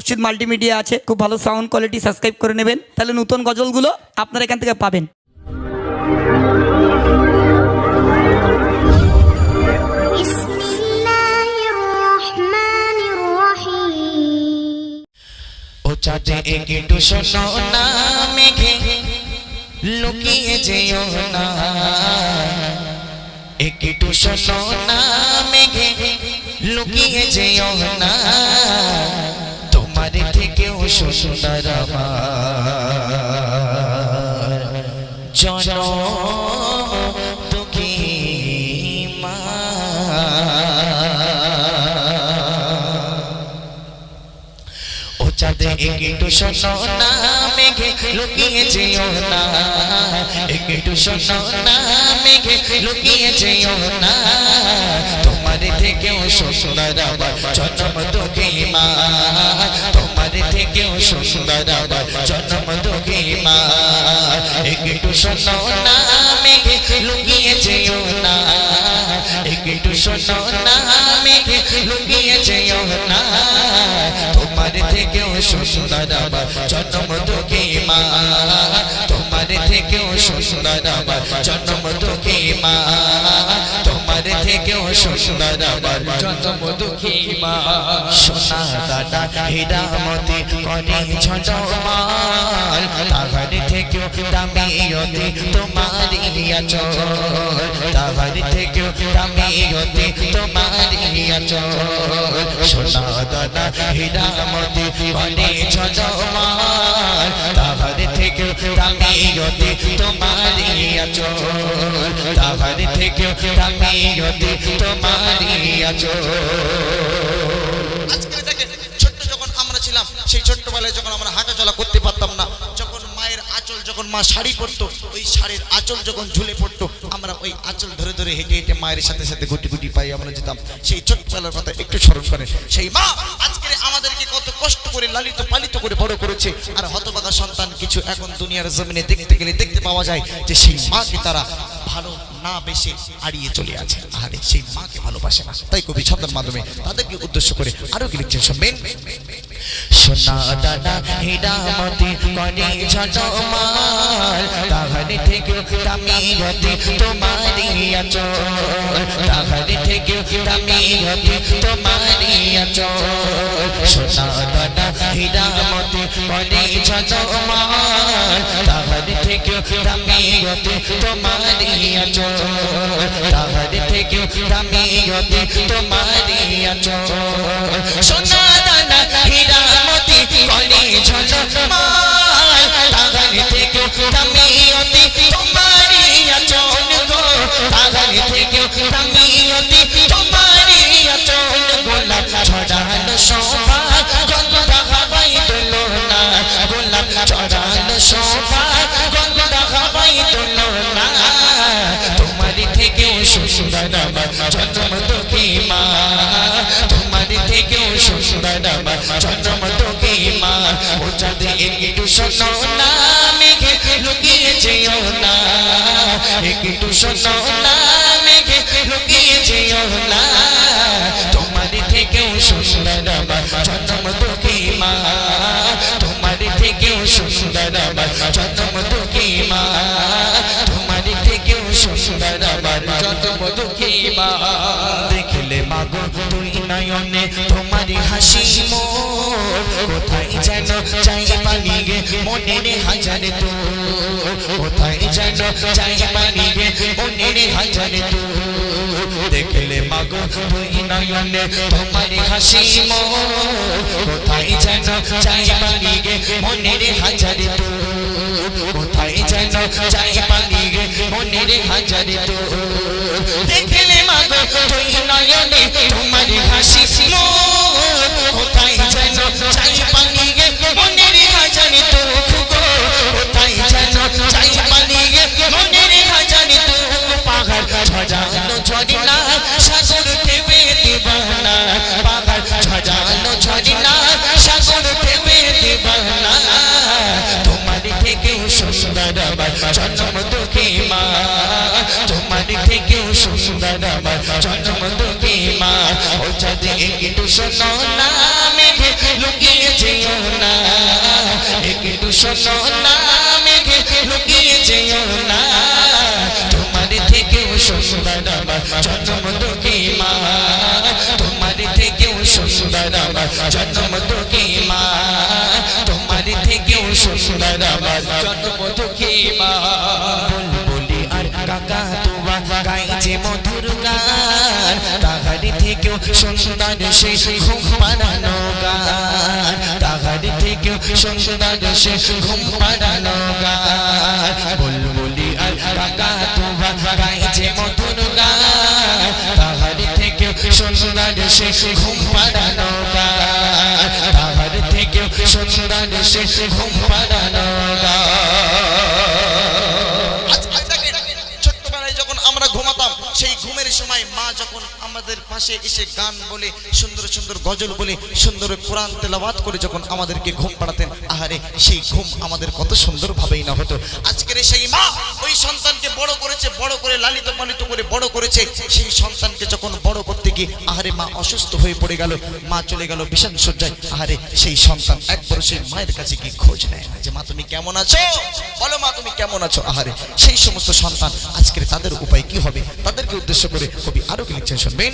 মসজিদ মাল্টিমিডিয়া আছে খুব ভালো সাউন্ড কোয়ালিটি সাবস্ক্রাইব করে নেবেন। তাহলে নতুন গজলগুলো আপনারা এখান থেকে পাবেন। লুকিয়ে যেও না। না মেঘে লুকিয়ে যেও না। তোমার থেকেও সুন্দর আমার। জনম দুঃখী মা। একটু শোনো না, মেঘে লুকিয়ে যেও না। একটু শোনো না, মেঘে লুকিয়ে যেও না। তোমার থেকেও সুন্দর আবার জন্ম দুঃখী মা। তোমার থেকেও সুন্দর আবার জন্ম দুঃখী মা। একটু শোনো না, মেঘে লুকিয়ে যেও না। একটু শোনো না সুন্দর আবার জন্ম দুঃখী মা। তোমার থেকেও সুন্দর আবার জন্ম দুঃখী মা। থেকেও সুন্দর আবার জন্ম দুঃখী মা সোনা দাদা হীরামতি করে ঝলমাল তাহার থেকেও দামি অতি তোমারই আচল তাহার থেকেও দামি অতি তোমারই আচল সোনা দাদা হীরামতি করে ঝলমাল তাহার থেকেও দামি অতি তোমারই আচল তাহার থেকেও দামি তোমারই চলা করতে পারতাম না, যখন মায়ের আঁচল যখন মা শাড়ি পরতো, ওই শাড়ির আঁচল যখন ঝুলে পড়তো, আমরা ওই আঁচল ধরে ধরে হেঁটে হেঁটে মায়ের সাথে সাথে গুটি গুটি পাই আমরা যেতাম। সেই ছোট্টবেলার কথা একটু স্মরণ সেই মা আজকে আমাদেরকে কত কষ্ট করে লালিত পালিত করে বড় করেছে, আর হতবাগা সন্তান কিছু এখন দুনিয়ার জমিনে দেখতে গেলে দেখতে পাওয়া যায় যে সেই মাকে তারা ভালো না বেশে হারিয়ে চলে আছে। আরে সেই মাকে ভালোবাসে না। তাই কবি ছন্দের মাধ্যমে তাদেরকে উদ্দেশ্য করে আরও কি লিখছেন শুনবেন? সোনা দাদা হীরামতি করে ঝলমাল তাহার থেকে দামি গতি তোমারই আচল। তাহার থেকে দামি গতি তোমারই আচল। সোনা দাদা হীরামতি করে ঝলমাল তাহার থেকে দামি গতি তোমারই আচল তাহার থেকে শোনো না, মেঘে লুকিয়ে না তোমার থেকেও সুন্দর জন্ম দুঃখী মা। তোমার থেকেও সুন্দর জন্ম দুঃখী মা। তোমার থেকেও সুন্দর জন্ম দুঃখী মা। দেখলে মাগো, তুই নয়নে তোমার হাসি মোর। কোথায় যেন চাই পালিয়ে, মনের হাজার তো কোথায় যেন চাই হাজার তো দেখলে মাগো তুই নয়নে তোমার হাসি মো কোথায় যেন চাই পালিয়ে মনের হাজার তো কোথায় যেন চাই পালিয়ে মনের হাজার তো জন্ম দুঃখী মা তোমার থেকেও সুন্দর আমার জন্ম দুঃখী মা। ও যদি একটু শোনো না, মেঘে লুকিয়ে না। একটু শোনো মেঘে লুকিয়ে না। তোমার থেকেও সুন্দর আমার জন্ম দুঃখী মা, তোমার থেকেও সুন্দর আমার জন্ম দুঃখী মা। বুলবুলি আর কাকা তুবা গাইছে মধুর গান। তাহার থেকেও সুন্দর সে ঘুম পাড়ানো গান। তাহার থেকেও সুন্দর সে ঘুম পাড়ানো গান। বুলবুলি আর কাকা গাইছে মধুর গান। তাহার থেকেও সুন্দর সে ঘুম পাড়ানো গান। থেকেও সুন্দর সে ঘুম পাড়ানো গান। আমাদের পাশে এসে গান বলে সুন্দর সুন্দর গজল বলে সুন্দর কোরআন তেলাওয়াত করে যখন আমাদেরকে ঘুম পাড়াতেন, আহারে, সেই ঘুম আমাদের কত সুন্দর ভাবেই না হতো। আজকের সেই মা, ওই সন্তানকে বড় করেছে, বড় করে লালিত পালিত করে বড় করেছে, সেই সন্তানকে যখন বড় করতে গিয়ে, আহারে, মা অসুস্থ হয়ে পড়ে গেল, মা চলে গেল বিষাণ সজ্জায় আহারে, সেই সন্তান একবার সেই মায়ের কাছে গিয়ে খোঁজ নেয়। যে মা, তুমি কেমন আছো? বলো মা, তুমি কেমন আছো? আহারে, সেই সমস্ত সন্তান আজকের তাদের উপায় কি হবে? তাদেরকে উদ্দেশ্য করে কবি আরও লিখছেন শুনবেন?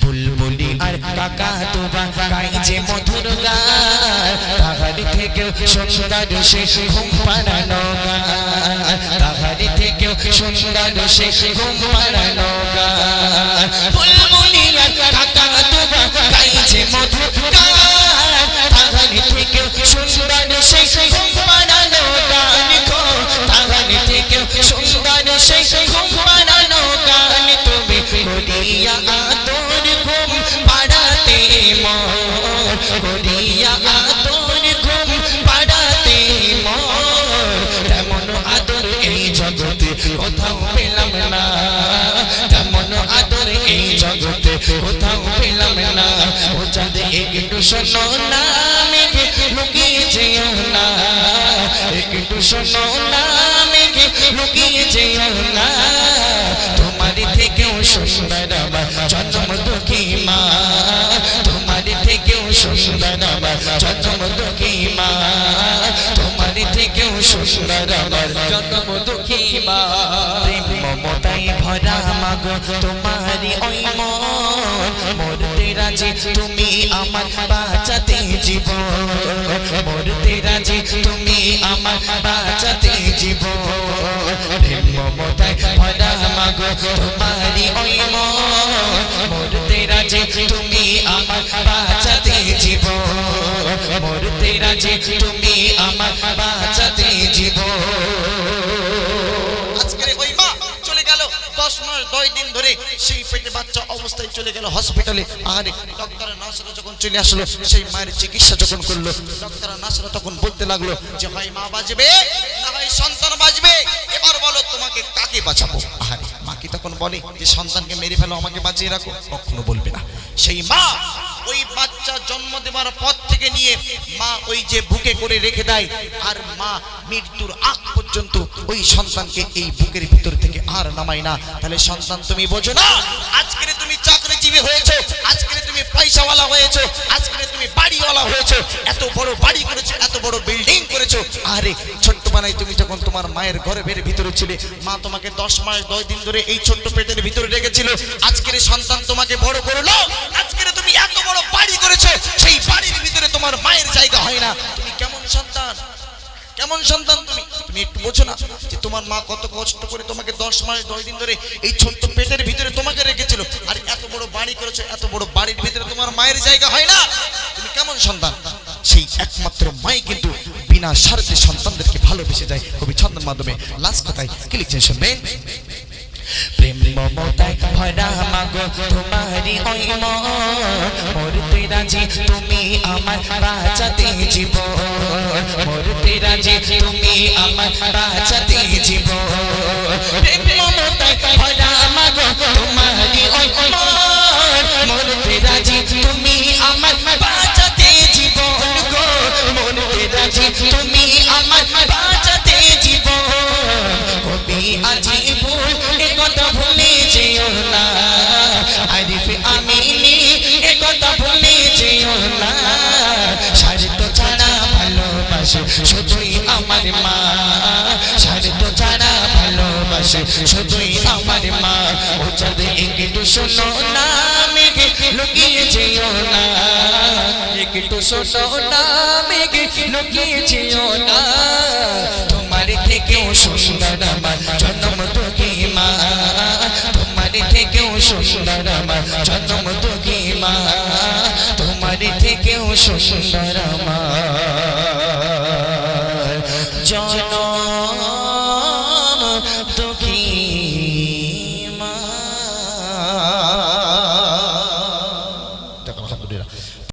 বুলবুলি আর কাকা তোবা গাইছে মধুর গান, তাহারি থেকে সুন্দর সে ঘুম পাড়ানো গান, তাহারি থেকে সুন্দর সে ঘুম পাড়ানো গান। বুলবুলি শোনো না, মেঘে লুকিয়ে যেও না একটু শোনো না, মেঘে লুকিয়ে যেও না তোমার থেকেও সুন্দর আমার জন্ম দুঃখী মা। তোমার থেকেও সুন্দর আমার জন্ম দুঃখী মা। তোমার থেকেও সুন্দর আমার জন্ম দুঃখী মা। মমতাই ভরা মাগো, তোমারই ওই রাজি, তুমি আমার বাঁচাতে জীবন। মরতে রাজি, তুমি আমার বাঁচাতে জীবন। প্রেম মমতাই ভরা মাগো, তোমারই ওই মরতে রাজি, তুমি আমার বাঁচাতে জীবন। মরতে রাজি, তুমি আমার বাঁচাতে জীবন ধরে সেই পেটে বাচ্চা অবস্থায় চলে গেল হসপিটালে আরে ডক্টর নার্সরা যখন চলে আসলো, সেই মায়ের চিকিৎসা যখন করল ডক্টর নার্সরা তখন বলতে লাগল যে, হয় মা বাঁচবে না হয় সন্তান বাঁচবে এবার বলো তোমাকে কাকে বাঁচাবো? আরে মা কি তখন বলে যে, সন্তানকে মেরে ফেলো, আমাকে বাঁচিয়ে রাখো। কখনো বলবে না। সেই মা ওই বাচ্চা জন্ম দেওয়ার পর থেকে নিয়ে মা ওই যে বুকে করে রেখে দেয়। আর মা মৃত্যুর আগ পর্যন্ত ওই সন্তানকে এই বুকের ভিতর আর নামায় না। তাহলে সন্তান তুমি বোঝো না। আজকে তুমি চাকরিজীবী হয়েছো। আজকে তুমি পয়সাওয়ালা হয়েছো। আজকে তুমি বাড়িওয়ালা হয়েছো। এত বড় বাড়ি করেছ, এত বড় বিল্ডিং করেছ। আরে, ছোট্ট বানাই তুমি যখন তোমার মায়ের গর্ভের ভিতরে ছিলে, মা তোমাকে দশ মাস, দশ দিন ধরে এই ছোট্ট পেটের ভিতরে রেখেছিল। আজকের সন্তান তোমাকে বড় করল। আজকের তুমি এত বড় বাড়ি করেছ। সেই বাড়ির ভিতরে তোমার মায়ের জায়গা হয় না। তুমি কেমন সন্তান? কেমন সন্তান তুমি? তুমি একটু বোঝো না যে তোমার মা কত কষ্ট করে তোমাকে দশ মাস, দশ দিন ধরে এই ছোট্ট পেটের ভিতরে তোমাকে রেখেছিল। আর এত বড় বাড়ি করেছ, এত বড় বাড়ির ভিতরে তোমার মায়ের জায়গা হয় না? তুমি কেমন সন্তান? সেই একমাত্র মাই কিন্তু বিনা স্বার্থে সন্তানদেরকে ভালোবেসে যায় কবি ছন্দের মাধ্যমে। লাস্ট কথায় কি লিখছেন শুনবেন? প্রেম মমতায় ভরা মাগো, তোমারই ওই মন রাজি তুমি আমার বাঁচাতে জীবন। মরতে রাজি তুমি আমার বাঁচাতে জীবন। প্রেম মরতে রাজি তুমি আমার শুধুই আমার মা। ও চাঁদে, একটু শোনো না, মেঘে লুকিয়ে যেও না। একটু শোনো না, মেঘে লুকিয়ে যেও না। তোমার থেকেও সুন্দর আমার জন্ম দুঃখী মা। তোমার থেকেও সুন্দর আমার জন্ম দুঃখী মা। তোমার থেকেও সুন্দর